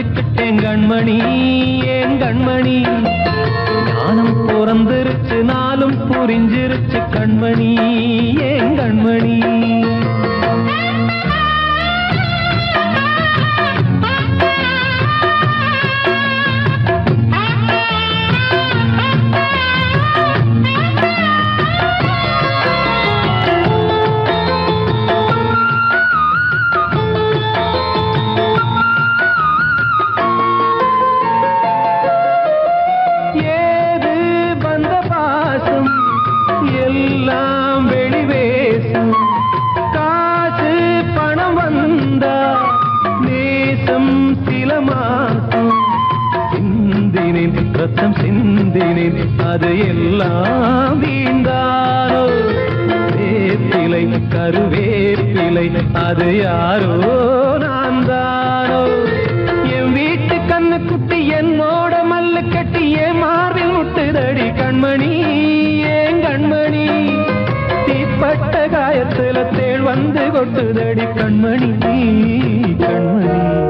புரிஞ்சுக்கிட்டேன் கண்மணி ஏன் கண்மணி? ஞானம் பிறந்திருச்சு நாளும் புரிஞ்சிருச்சு கண்மணி ஏன் கண்மணி? சிந்தினேன் ரத்தம் சிந்தினேன் அது எல்லாம் வீந்தாரோ வேப்பிலை கருவேப்பிலை அது யாரோ நான் தானோ என் வீட்டு கண்ணு குட்டி என் மோட மல்லு கட்டி என் மார்பில் முட்டுதடி கண்மணி ஏன் கண்மணி? தீப்பட்ட காயத்துல தேள் வந்து கொட்டுதடி கண்மணி கண்மணி.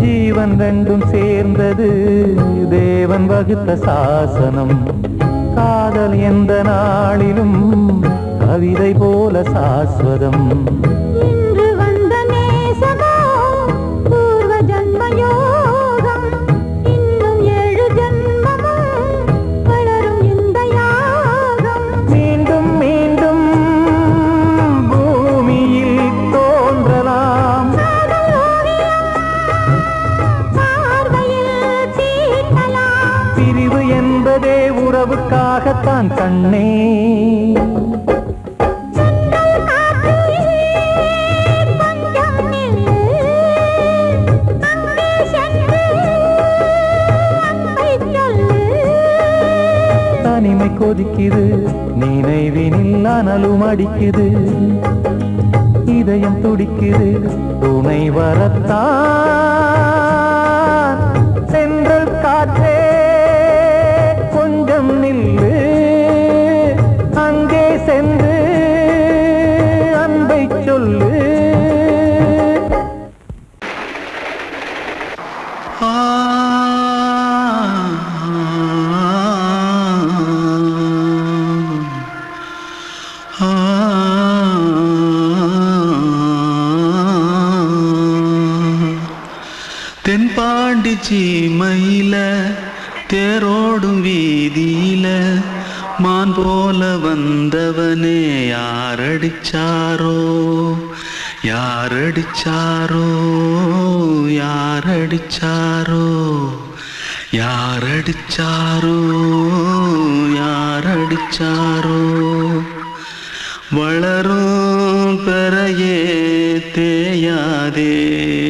ஜீவன் ரெண்டும் சேர்ந்தது தேவன் வகுத்த சாசனம். காதல் எந்த நாளிலும் கவிதை போல சாஸ்வதம். அன்பை கண்ணே. தனிமை கொதிக்குது நினைவினில் அனலும் அடிக்குது இதயம் துடிக்குது துணை வரத்தான்.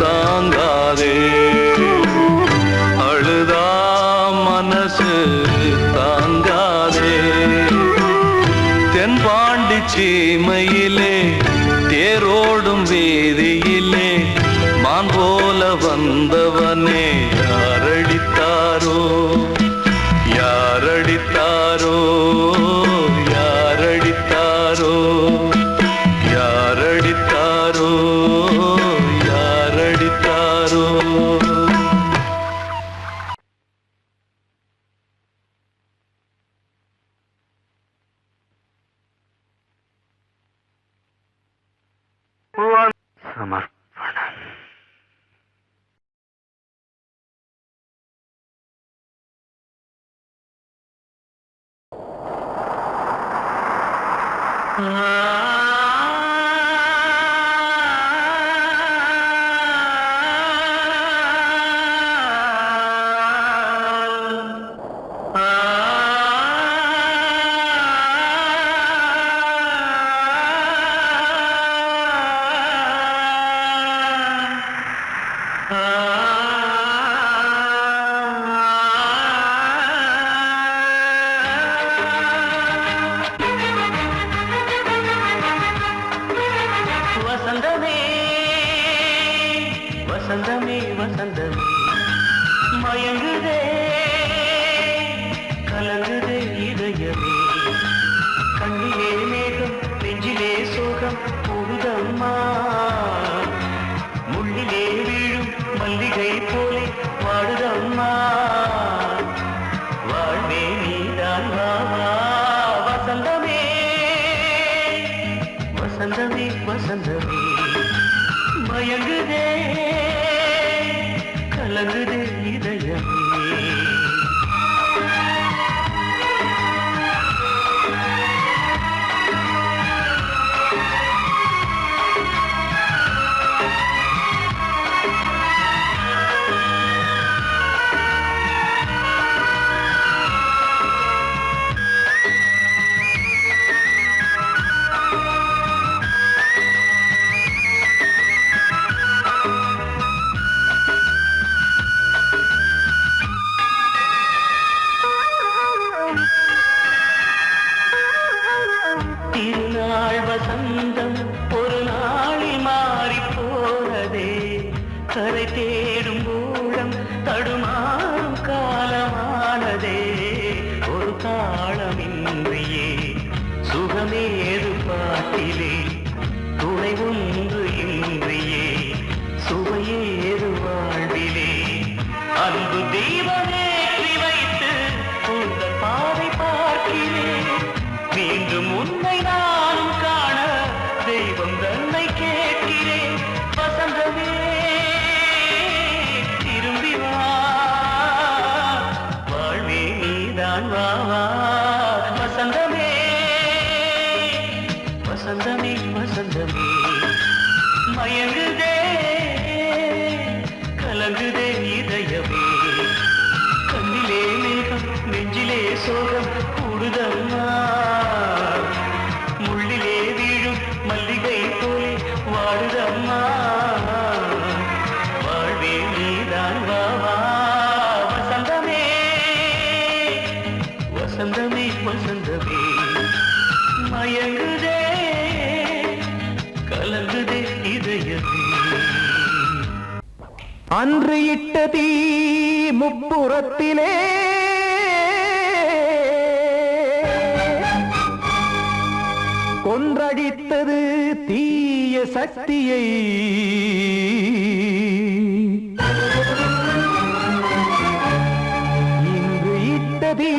தாங்காதே. Uh-huh. உன்னை நான் காண தெய்வம் தன்னை கேட்கிறேன். கலங்குதே இதயமே. அன்று இட்ட தீ முப்புறத்திலே. கொன்றடித்தது தீய சக்தியை. இன்று இட்ட தீ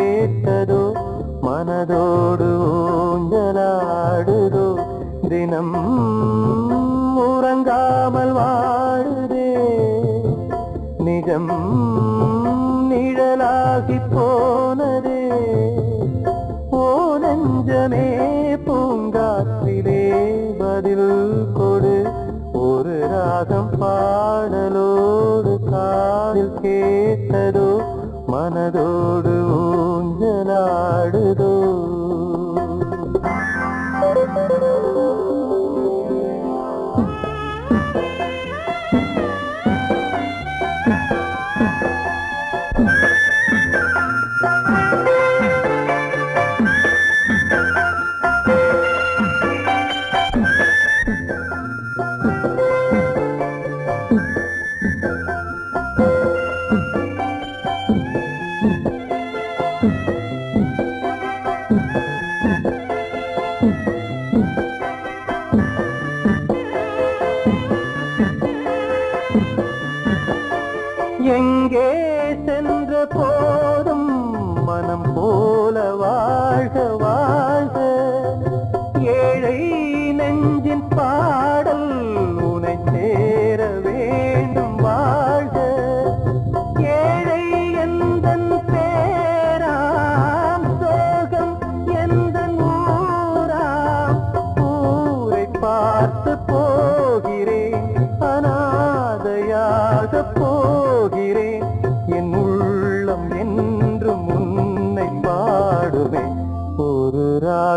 கேட்டதோ மனதோடு ஊஞ்சலாடுதோ தினம் உறங்காமல் வாழுதே. நிஜம் நிழலாகி போனதே. ஓ நெஞ்சமே பூங்காற்றிலே பதில் கொடு. ஒரு ராகம் பாடலோடு காதில் கேட்டதோ மனதோடு ஊஞ்சலாடுதோ?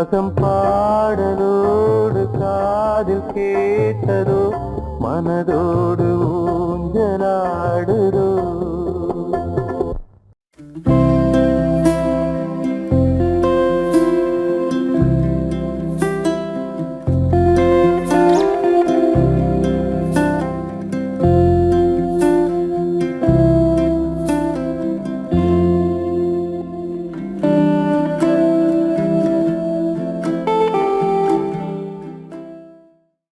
ராகம் பாடலோடு காதில் கேட்டதோ மனதோடு ஊஞ்சலாடுதோ.